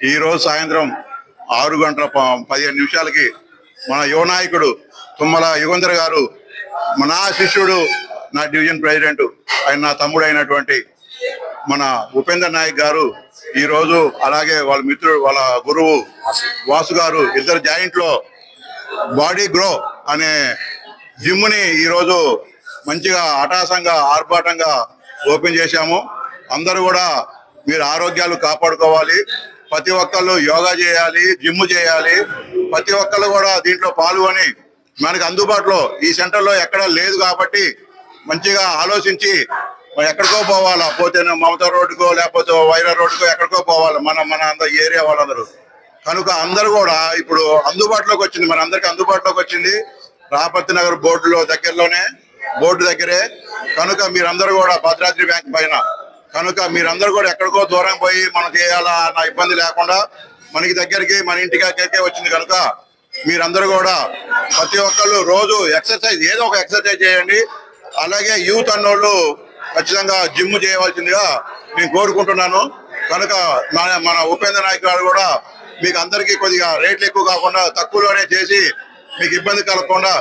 ఈ రోజు సాయంత్రం ఆరు గంటల ప- పదిహేను నిమిషాలకి మన యువ నాయకుడు తుమ్మల యుగంధర్ గారు మన నా శిష్యుడు నా డివిజన్ ప్రెసిడెంట్ ఆయన నా తమ్ముడు అయినటువంటి మన ఉపేందర్ నాయక్ గారు ఈ రోజు అలాగే వాళ్ళ మిత్రుడు వాళ్ళ గురువు వాసు గారు ఇద్దరు జాయింట్లో బాడీ గ్రో అనే జిమ్ని ఈ రోజు మంచిగా అటాసంగా ఆర్భాటంగా ఓపెన్ చేశాము. అందరూ కూడా మీరు ఆరోగ్యాలు కాపాడుకోవాలి. ప్రతి ఒక్కళ్ళు యోగా చేయాలి జిమ్ చేయాలి. ప్రతి ఒక్కళ్ళు కూడా దీంట్లో పాల్గొని మనకి అందుబాటులో ఈ సెంటర్లో ఎక్కడా లేదు కాబట్టి మంచిగా ఆలోచించి ఎక్కడికో పోవాలా. పోతే మమతా రోడ్డుకో లేకపోతే వైరా రోడ్డుకో ఎక్కడికో పోవాలి. మన మన అంద ఏరియా వాళ్ళందరూ. కనుక అందరూ కూడా ఇప్పుడు అందుబాటులోకి వచ్చింది. మన అందరికి అందుబాటులోకి వచ్చింది. రాపతి నగర్ బోర్డులో దగ్గరలోనే బోర్డు దగ్గరే. కనుక మీరందరూ కూడా భద్రాద్రి బ్యాంక్ పైన కనుక మీరందరూ కూడా ఎక్కడికో దూరం పోయి మనం చేయాలా అన్న ఇబ్బంది లేకుండా మనకి దగ్గరికి మన ఇంటికి దగ్గరికే వచ్చింది కనుక మీరందరూ కూడా ప్రతి ఒక్కళ్ళు రోజు ఎక్సర్సైజ్ ఏదో ఒక ఎక్సర్సైజ్ చేయండి. అలాగే యూత్ అన్నోళ్ళు ఖచ్చితంగా జిమ్ చేయవలసిందిగా నేను కోరుకుంటున్నాను. కనుక మన మన ఉపేంద్ర నాయక్ గారు కూడా మీకు అందరికీ కొద్దిగా రేట్లు ఎక్కువ కాకుండా తక్కువలోనే చేసి మీకు ఇబ్బంది కలగకుండా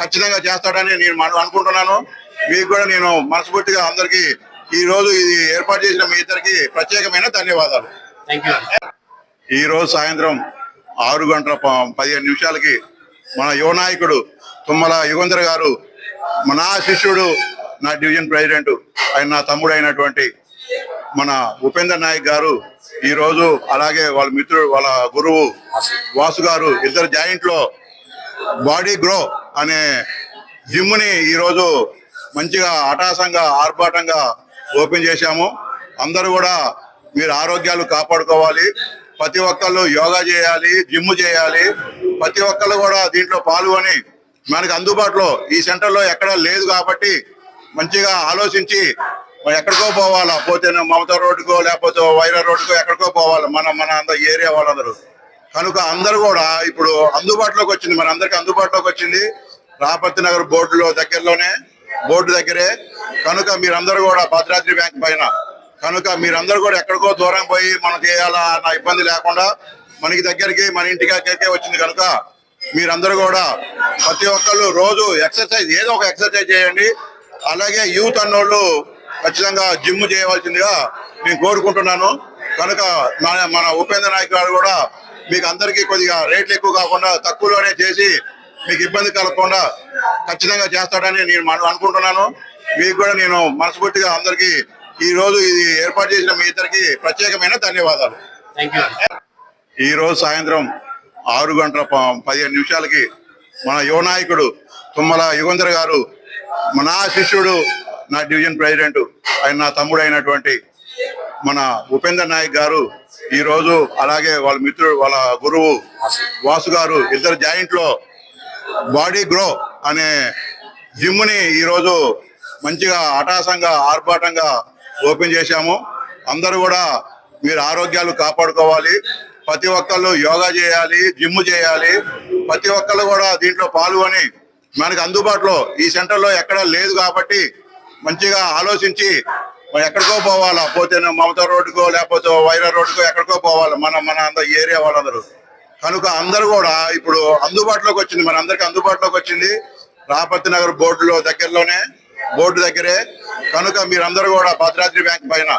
ఖచ్చితంగా చేస్తాడని నేను అనుకుంటున్నాను. మీకు కూడా నేను మనస్ఫూర్తిగా అందరికీ ఈ రోజు ఇది ఏర్పాటు చేసిన మీ ఇద్దరికి ప్రత్యేకమైన ధన్యవాదాలు. థ్యాంక్ యూ ఈ రోజు సాయంత్రం ఆరు గంటల పదిహేను నిమిషాలకి మన యువ నాయకుడు తుమ్మల యుగంధర్ గారు మన నా శిష్యుడు నా డివిజన్ ప్రెసిడెంట్ ఆయన నా తమ్ముడు అయినటువంటి మన ఉపేంద్ర నాయక్ గారు ఈ రోజు అలాగే వాళ్ళ మిత్రుడు వాళ్ళ గురువు వాసు గారు ఇద్దరు జాయింట్లో బాడీ గ్రో అనే జిమ్ని ఈ రోజు మంచిగా అటాసంగా ఆర్భాటంగా ఓపెన్ చేశాము. అందరూ కూడా మీరు ఆరోగ్యాలు కాపాడుకోవాలి. ప్రతి ఒక్కళ్ళు యోగా చేయాలి జిమ్ చేయాలి. ప్రతి ఒక్కళ్ళు కూడా దీంట్లో పాల్గొని మనకి అందుబాటులో ఈ సెంటర్లో ఎక్కడా లేదు కాబట్టి మంచిగా ఆలోచించి ఎక్కడికో పోవాలా? పోతే మమతా రోడ్డుకో లేకపోతే వైరా రోడ్డుకో ఎక్కడికో పోవాలి? మన మన అంద ఏరియా వాళ్ళందరూ. కనుక అందరూ కూడా ఇప్పుడు అందుబాటులోకి వచ్చింది. మన అందరికి అందుబాటులోకి వచ్చింది రాపతి నగర్ బోర్డులో దగ్గరలోనే బోర్డు దగ్గరే. కనుక మీరందరూ కూడా భద్రాద్రి బ్యాంక్ పైన కనుక మీరందరూ కూడా ఎక్కడికో దూరం పోయి మనం చేయాలా అన్న ఇబ్బంది లేకుండా మనకి దగ్గరికి మన ఇంటికి దగ్గరికే వచ్చింది కనుక మీరందరూ కూడా ప్రతి ఒక్కళ్ళు రోజు ఎక్సర్సైజ్ ఏదో ఒక ఎక్సర్సైజ్ చేయండి. అలాగే యూత్ అన్నోళ్ళు ఖచ్చితంగా జిమ్ చేయవలసిందిగా నేను కోరుకుంటున్నాను. కనుక మన మన ఉపేంద్ర నాయక్ గారు కూడా మీకు అందరికీ కొద్దిగా రేట్లు ఎక్కువ కాకుండా తక్కువలోనే చేసి మీకు ఇబ్బంది కలగకుండా ఖచ్చితంగా చేస్తాడని నేను అనుకుంటున్నాను. మీకు కూడా నేను మనస్ఫూర్తిగా అందరికీ ఈ రోజు ఇది ఏర్పాటు చేసిన మీ ఇద్దరికి ప్రత్యేకమైన ధన్యవాదాలు. థ్యాంక్ యూ ఈ రోజు సాయంత్రం ఆరు గంటల పదిహేను నిమిషాలకి మన యువ నాయకుడు తుమ్మల యుగంధర్ గారు మన నా శిష్యుడు నా డివిజన్ ప్రెసిడెంట్ ఆయన నా తమ్ముడు అయినటువంటి మన ఉపేందర్ నాయక్ గారు ఈ రోజు అలాగే వాళ్ళ మిత్రుడు వాళ్ళ గురువు వాసు గారు ఇద్దరు జాయింట్లో బాడీ గ్రో అనే జిమ్ని ఈరోజు మంచిగా అటాసంగా ఆర్భాటంగా ఓపెన్ చేశాము. అందరూ కూడా మీరు ఆరోగ్యాలు కాపాడుకోవాలి. ప్రతి ఒక్కళ్ళు యోగా చేయాలి జిమ్ చేయాలి. ప్రతి ఒక్కళ్ళు కూడా దీంట్లో పాల్గొని మనకు అందుబాటులో ఈ సెంటర్లో ఎక్కడ లేదు కాబట్టి మంచిగా ఆలోచించి ఎక్కడికో పోవాలా? పోతే మమతా రోడ్డుకో లేకపోతే వైరా రోడ్డుకో ఎక్కడికో పోవాలి? మన మన అందరు ఏరియా వాళ్ళందరూ. కనుక అందరూ కూడా ఇప్పుడు అందుబాటులోకి వచ్చింది. మన అందరికి అందుబాటులోకి వచ్చింది రాపతి నగర్ బోర్డులో దగ్గరలోనే బోర్డు దగ్గరే. కనుక మీరందరూ కూడా భద్రాద్రి బ్యాంక్ పైన